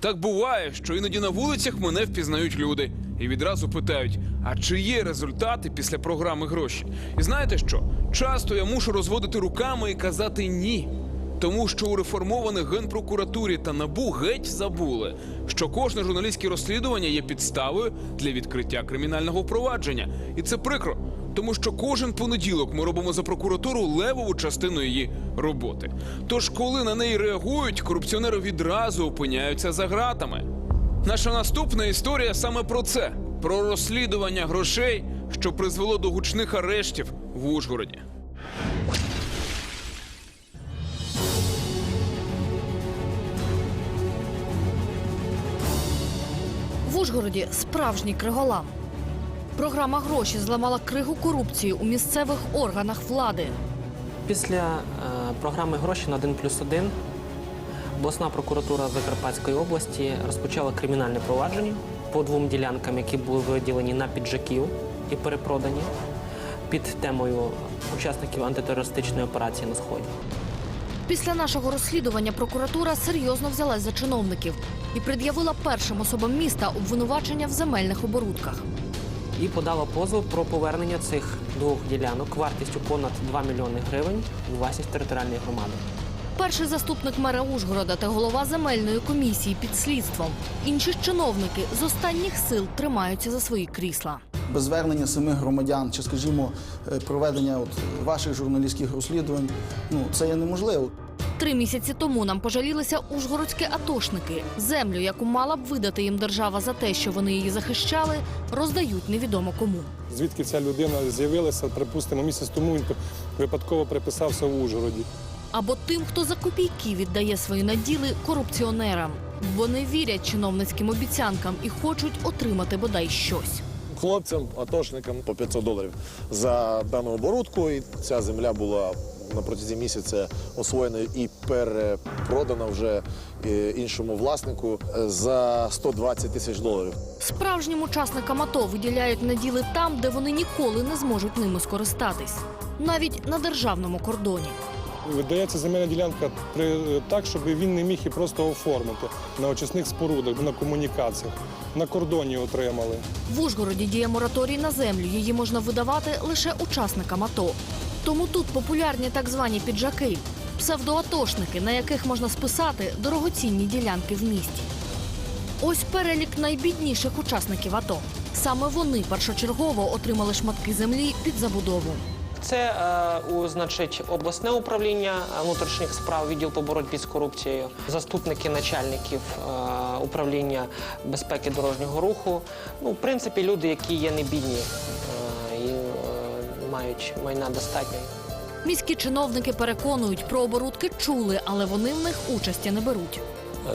Так буває, що іноді на вулицях мене впізнають люди і відразу питають: а чи є результати після програми гроші? І знаєте що? Часто я мушу розводити руками і казати ні. Тому що у реформованих генпрокуратурі та набу геть забули, що кожне журналістське розслідування є підставою для відкриття кримінального провадження, і це прикро, тому що кожен понеділок ми робимо за прокуратуру левову частину її роботи. Тож, коли на неї реагують, корупціонери відразу опиняються за ґратами. Наша наступна історія саме про це: про розслідування грошей, що призвело до гучних арештів в Ужгороді. В Ужгороді справжній криголам. Програма гроші зламала кригу корупції у місцевих органах влади. Після е, програми гроші на 1 плюс 1 обласна прокуратура Закарпатської області розпочала кримінальне провадження по двом ділянкам, які були виділені на піджаків і перепродані під темою учасників антитерористичної операції на сході. Після нашого розслідування прокуратура серйозно взялась за чиновників і пред'явила першим особам міста обвинувачення в земельних оборудках. І подала позов про повернення цих двох ділянок вартістю понад 2 мільйони гривень у власність територіальної громади. Перший заступник мера Ужгорода та голова земельної комісії під слідством. Інші чиновники з останніх сил тримаються за свої крісла. без звернення самих громадян чи, скажімо, е, проведення от ваших журналістських розслідувань, ну це є неможливо. Три місяці тому нам пожалілися ужгородські атошники. Землю, яку мала б видати їм держава за те, що вони її захищали, роздають невідомо кому. Звідки ця людина з'явилася, припустимо, місяць тому він випадково приписався в Ужгороді. Або тим, хто за копійки віддає свої наділи корупціонерам, бо не вірять чиновницьким обіцянкам і хочуть отримати бодай щось. хлопцям, атошникам по 500 доларів за дану оборудку. І ця земля була на протязі місяця освоєна і перепродана вже е, іншому власнику е, за 120 тисяч доларів. Справжнім учасникам АТО виділяють наділи там, де вони ніколи не зможуть ними скористатись, навіть на державному кордоні. Видається земельна ділянка при, так, щоб він не міг і просто оформити на очисних спорудах, на комунікаціях. На кордоні отримали. В Ужгороді діє мораторій на землю. Її можна видавати лише учасникам АТО. Тому тут популярні так звані піджаки, псевдоатошники, на яких можна списати дорогоцінні ділянки в місті. Ось перелік найбідніших учасників АТО. Саме вони першочергово отримали шматки землі під забудову. Це е, значить, обласне управління внутрішніх справ, відділ по боротьбі з корупцією, заступники начальників е, управління безпеки дорожнього руху. Ну, в принципі, люди, які є не бідні мають майна достатньо. Міські чиновники переконують, про оборудки чули, але вони в них участі не беруть.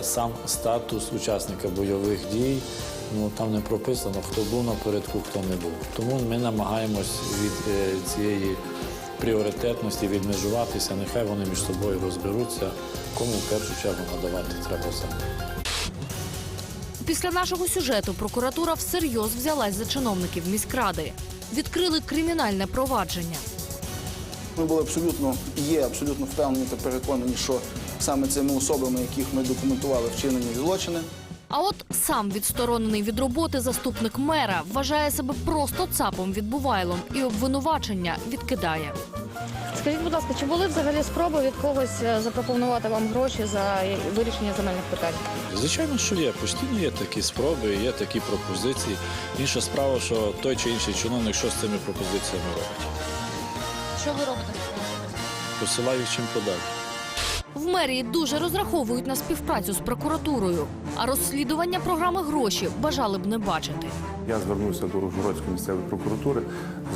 сам статус учасника бойових дій. Ну там не прописано, хто був напередку, хто не був. Тому ми намагаємось від е, цієї пріоритетності відмежуватися. Нехай вони між собою розберуться, кому в першу чергу надавати треба землю. Після нашого сюжету прокуратура всерйоз взялась за чиновників міськради. Відкрили кримінальне провадження. Ми були абсолютно є абсолютно впевнені та переконані, що саме цими особами, яких ми документували вчинені злочини, А от сам відсторонений від роботи заступник мера вважає себе просто цапом відбувайлом і обвинувачення відкидає. Скажіть, будь ласка, чи були взагалі спроби від когось е, запропонувати вам гроші за вирішення земельних питань? Звичайно, що є. Постійно є такі спроби, є такі пропозиції. Інша справа, що той чи інший чиновник що з цими пропозиціями робить. Що ви робите? Посилаю їх чим подалі. В мерії дуже розраховують на співпрацю з прокуратурою, а розслідування програми гроші бажали б не бачити. Я звернувся до Ужгородської місцевої прокуратури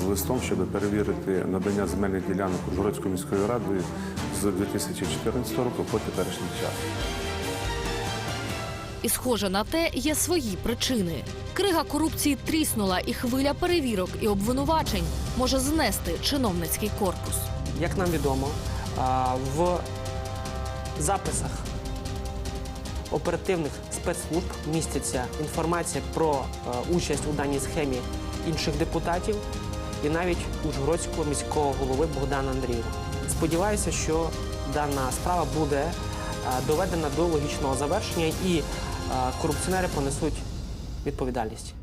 з листом, щоб перевірити надання земельних ділянок Ужгородською міською радою з 2014 року по теперішній час. І схоже на те, є свої причини. Крига корупції тріснула, і хвиля перевірок і обвинувачень може знести чиновницький корпус. Як нам відомо, в записах оперативних спецслужб міститься інформація про е, участь у даній схемі інших депутатів і навіть Ужгородського міського голови Богдана Андрієва. Сподіваюся, що дана справа буде доведена до логічного завершення і е, корупціонери понесуть відповідальність.